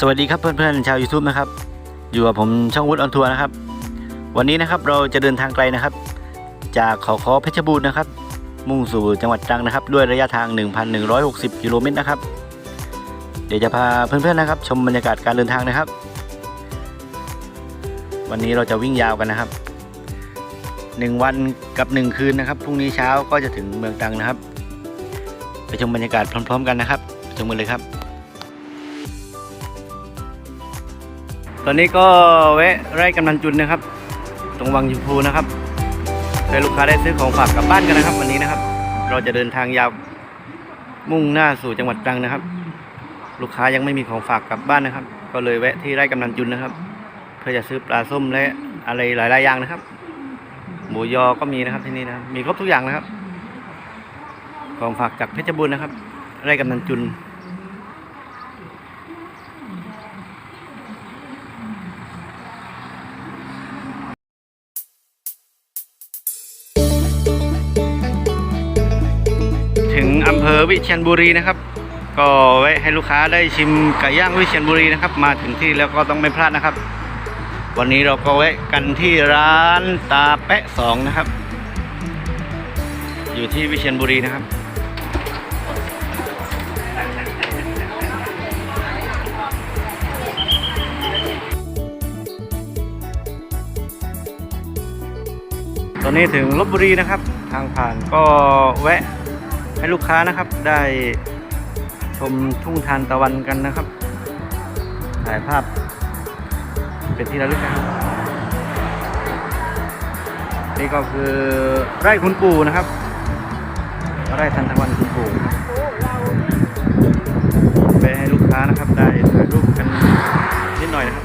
สวัสดีครับเพื่อนๆชาว YouTube นะครับ อยู่กับผมช่องวุฒิออนทัวร์นะครับ วันนี้นะครับเราจะเดินทางไกลนะครับ จากขาคอเพชรบูรณ์นะครับ มุ่งสู่จังหวัดตรังนะครับ ด้วยระยะทาง 1,160 กิโลเมตรนะครับ เดี๋ยวจะพาเพื่อนๆนะครับ ชมบรรยากาศการเดินทางนะครับ วันนี้เราจะวิ่งยาวกันนะครับ 1 วันกับ 1 คืนนะครับพรุ่งนี้เช้าก็จะถึงเมืองตรังนะครับ ไปชมบรรยากาศพร้อม ๆ กันนะครับชมกันเลยครับ ตอนนี้ก็แวะไร่กำนันจุนนะครับ ตรงวังชมพูนะครับเพื่อลูกค้าได้ซื้อของฝากกลับบ้านกันนะครับ วันนี้นะครับ เราจะเดินทางยาวมุ่งหน้าสู่จังหวัดตรังนะครับ ลูกค้ายังไม่มีของฝากกลับบ้านนะครับ ก็เลยแวะที่ไร่กำนันจุนนะครับ เพื่อจะซื้อปลาส้มและอะไรหลายๆอย่างนะครับ หมูยอก็มีนะครับที่นี่นะมีครบทุกอย่างนะครับ ของฝากจากเพชรบูรณ์นะครับ ไร่กำนันจุน ถึงอำเภอวิเชียรบุรีนะครับ ก็ไว้ให้ลูกค้าได้ชิมไก่ย่างวิเชียรบุรีนะครับ มาถึงที่แล้วก็ต้องไม่พลาดนะครับ วันนี้เราก็แวะกันที่ร้านตาแปะสองนะครับ อยู่ที่วิเชียรบุรีนะครับตอนนี้ถึงลบบุรีนะครับ ทางผ่านก็แวะ ให้ลูกค้านะครับได้ชมทุ่งทานตะวันกันนะครับ ถ่ายภาพ เป็นที่ระลึกนะครับ นี่ก็คือไร่คุณปู่นะครับ ไร่ทันตะวันคุณปู่ไปให้ลูกค้านะครับได้ถ่ายรูปกันนิดหน่อยนะครับ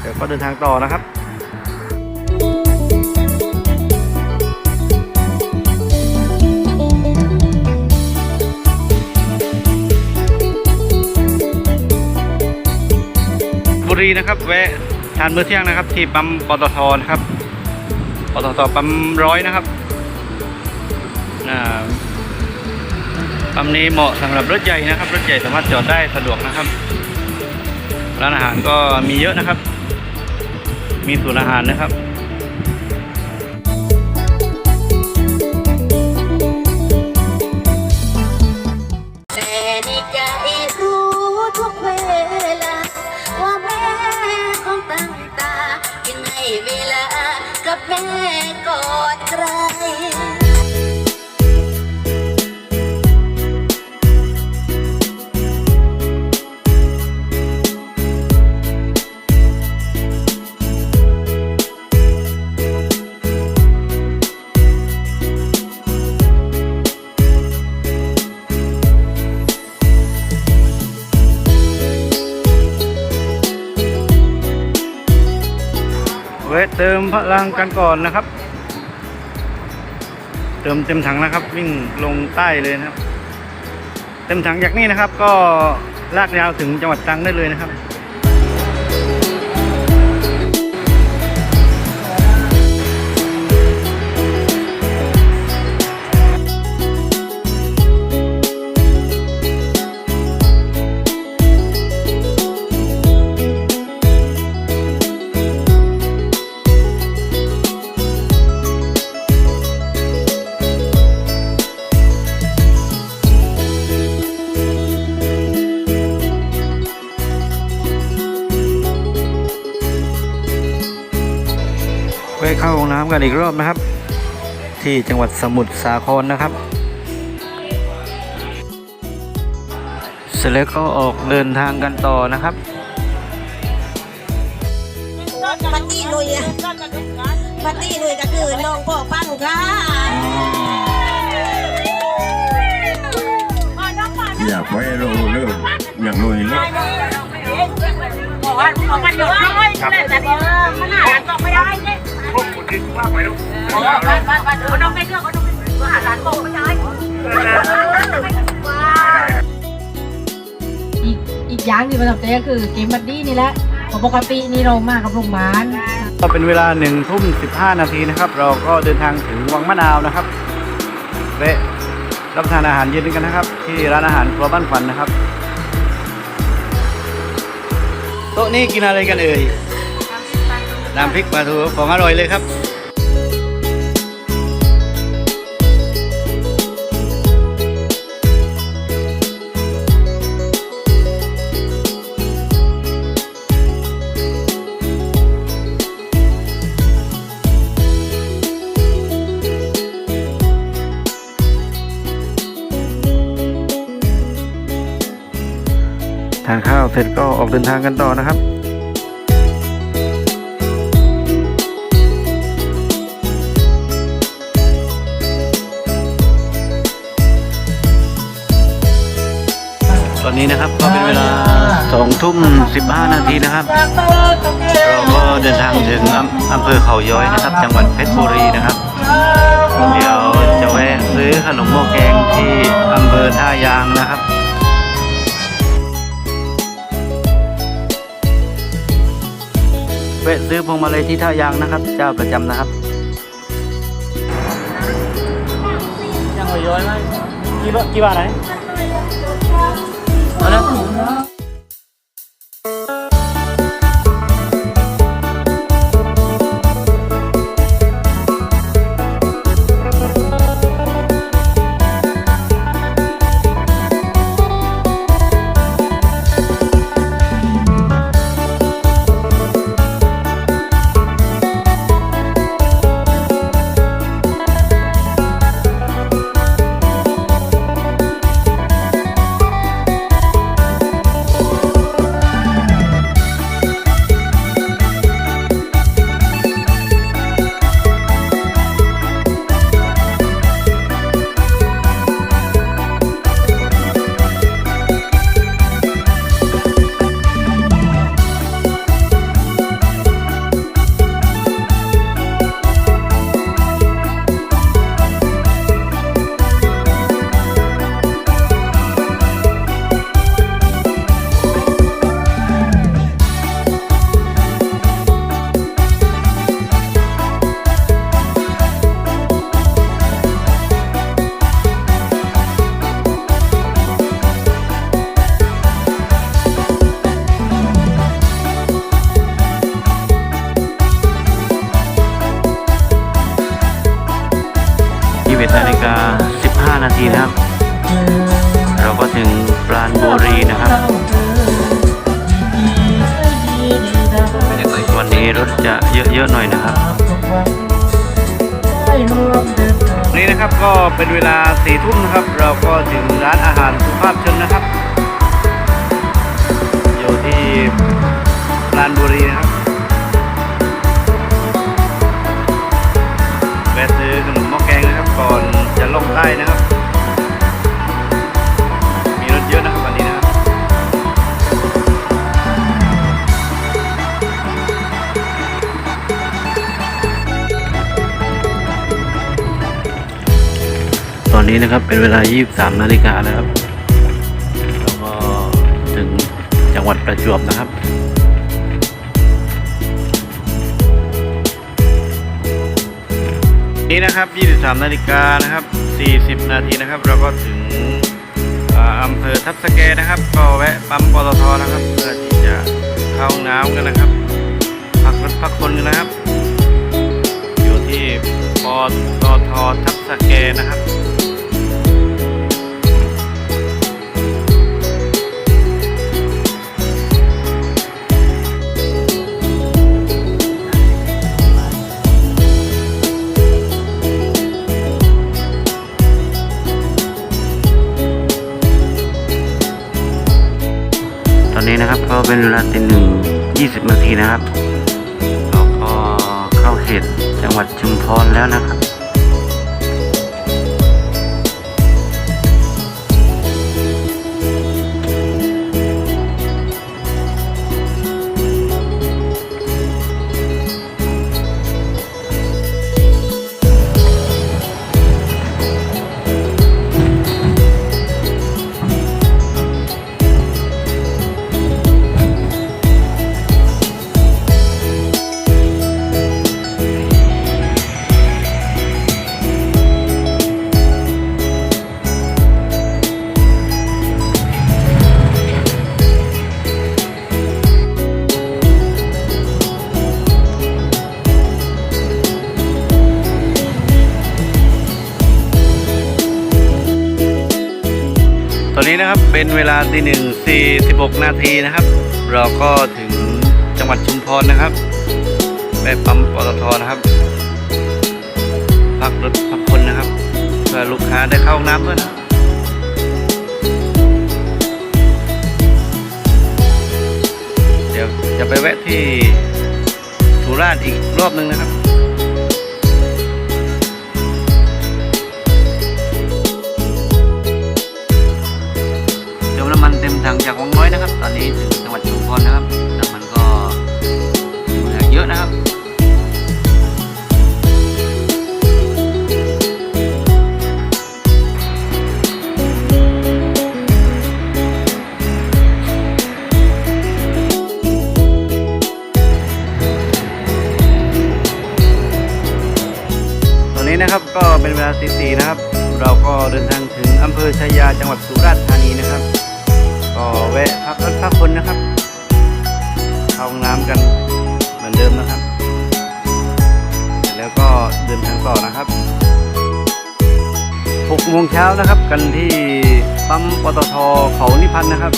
เดี๋ยวก็เดินทางต่อนะครับ รีนะครับ แวะทานมื้อเที่ยงนะครับ ที่ปั๊มปตทนะครับปตทปั๊มร้อยนะครับอ่าปั๊มนี้เหมาะสำหรับรถใหญ่นะครับ รถใหญ่สามารถจอดได้สะดวกนะครับ ร้านอาหารก็มีเยอะนะครับ มีศูนย์อาหารนะครับ เวลากับแม่กอน แวะเติมพลังกันก่อนนะครับ เติมเต็มถังนะครับ วิ่งลงใต้เลยนะครับ เต็มถังจากนี้นะครับ ก็ลากยาวถึงจังหวัดตรังได้เลยนะครับ ไปเข้าห้องน้ำกันอีกรอบนะครับ ที่จังหวัดสมุทรสาครนะครับ เสร็จแล้วก็ออกเดินทางกันต่อนะครับปาร์ตี้ลุยอะปาร์ตี้ลุยก็คือน้องพ่อปั้นค่ะอยากไว้เราเริ่มอยากลุยเริ่มบอกว่าเอามันอยู่น้อยแต่เออมันหาร้านต่อไม่ได้เนี่ย พวกคุณคิดว่าไปแล้วบ้านบ้านบ้านเขาต้องไม่เลือกเขาต้องไม่หาร้านต่อไม่ได้อีกอีกอย่างที่ประทับใจก็คือเกมบัดดี้นี่แหละเพราะปกตินี่เรามากับโรงพยาบาลก็เป็นเวลาหนึ่งทุ่มสิบห้านาทีนะครับ เราก็เดินทางถึงวังมะนาวนะครับและรับประทานอาหารเย็นกันนะครับ ที่ร้านอาหารครัวบ้านขวัญนะครับต๊ะนี้กินอะไรกันเอ่ย น้ำพริกปลาทูของอร่อยเลยครับทานข้าวเสร็จก็ออกเดินทางกันต่อนะครับ นนี้นะครับก็เป็นเวลาสองทุ่มสิบห้านาทีนะครับ เราก็เดินทางถึงอำอำเภอเขาย้อยนะครับ จังหวัดเพชรบุรีนะครับ เดี๋ยวจะแวะซื้อขนมหม้อแกงที่อำเภอท่ายางนะครับแวะซื้อพวงมาลัยที่ท่ายางนะครับ เจ้าประจำนะครับยังหอยย้อยไหมกี่บาทกี่บาทไหน รถจะเยอะๆหน่อยนะครับ นี่นะครับก็เป็นเวลาสี่ทุ่มนะครับ เราก็ถึงร้านอาหารสุภาพชนนะครับ อยู่ที่ปราณบุรีนะครับแวะซื้อขนมหม้อแกงนะครับก่อนจะลงใต้นะครับ นี้นะครับเป็นเวลา 23 นาฬิกานะครับแล้วก็ถึงจังหวัดประจวบนะครับนี่นะครับ 23 นาฬิกานะครับ 40 นาทีนะครับ เราก็ถึงอ่าอำเภอทับสแกนะครับ ก็แวะปั๊มปตทนะครับ เพื่อที่จะเข้าห้องน้ำกันนะครับพักรถพักคนกันนะครับ อยู่ที่ปตททับสแกนะครับ นะครับ ก็เป็นเวลาตีหนึ่งยี่สิบนาทีนะครับเราก็เข้าเขตจังหวัดชุมพรแล้วนะครับ นะครับเป็นเวลาตีหนึ่งสี่สิบหกนาทีนะครับ เราก็ถึงจังหวัดชุมพรนะครับไปปั๊มปตทนะครับ พักรถพักคนนะครับเพื่อลูกค้าได้เข้าน้ำด้วยนะเดี๋ยวจะไปแวะที่สุราษฎร์อีกรอบหนึ่งนะครับ ห้องน้ำกันเหมือนเดิมนะครับแล้วก็เดินทางต่อนะครับ6โมงเช้านะครับ กันที่ปั๊มปตทเขานิพันธ์นะครับ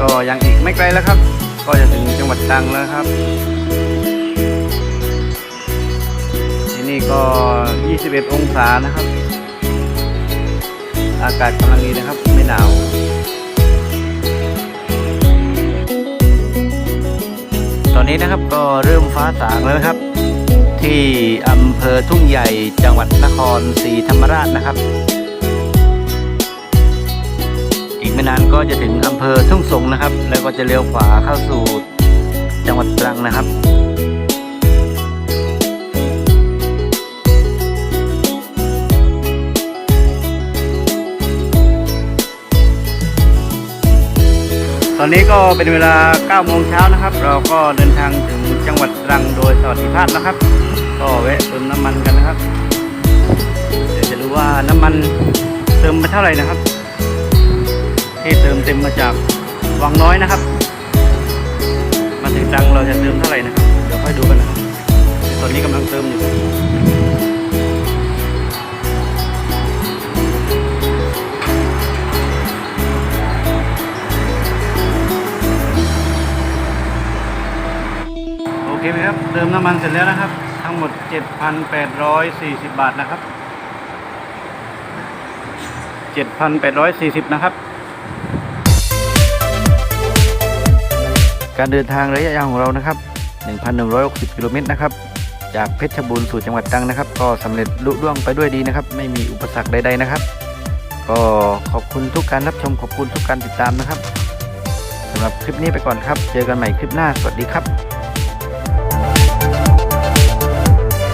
ก็ยังอีกไม่ไกลแล้วครับ ก็จะถึงจังหวัดตรังแล้วครับ ที่นี่ก็ 21 องศานะครับ อากาศกำลังดีนะครับ ไม่หนาว ตอนนี้นะครับก็เริ่มฟ้าสางแล้วนะครับ ที่อำเภอทุ่งใหญ่จังหวัดนครศรีธรรมราชนะครับ อีกไม่นานก็จะถึงอำเภอทุ่งสงนะครับ แล้วก็จะเลี้ยวขวาเข้าสู่จังหวัดตรังนะครับ อนนี้ก็เป็นเวลา9โมงเช้านะครับ เราก็เดินทางถึงจังหวัดตรังโดยสวัสดิภาพนะครับ ก็แวะเติมน้ำมันกันนะครับ เดี๋ยวจะรู้ว่าน้ำมันเติมไปเท่าไหร่นะครับ ที่เติมเต็มมาจากวังน้อยนะครับ เสร็จแล้วนะครับ ทั้งหมด 7,840 บาทนะครับ 7,840 นะครับ การเดินทางระยะยาวของเรานะครับ 1,160 กิโลเมตรนะครับ จากเพชรบูรณ์สู่จังหวัดตรังนะครับ ก็สำเร็จลุล่วงไปด้วยดีนะครับ ไม่มีอุปสรรคใดๆนะครับ ก็ขอบคุณทุกการรับชมขอบคุณทุกการติดตามนะครับสำหรับคลิปนี้ไปก่อนครับ เจอกันใหม่คลิปหน้า สวัสดีครับ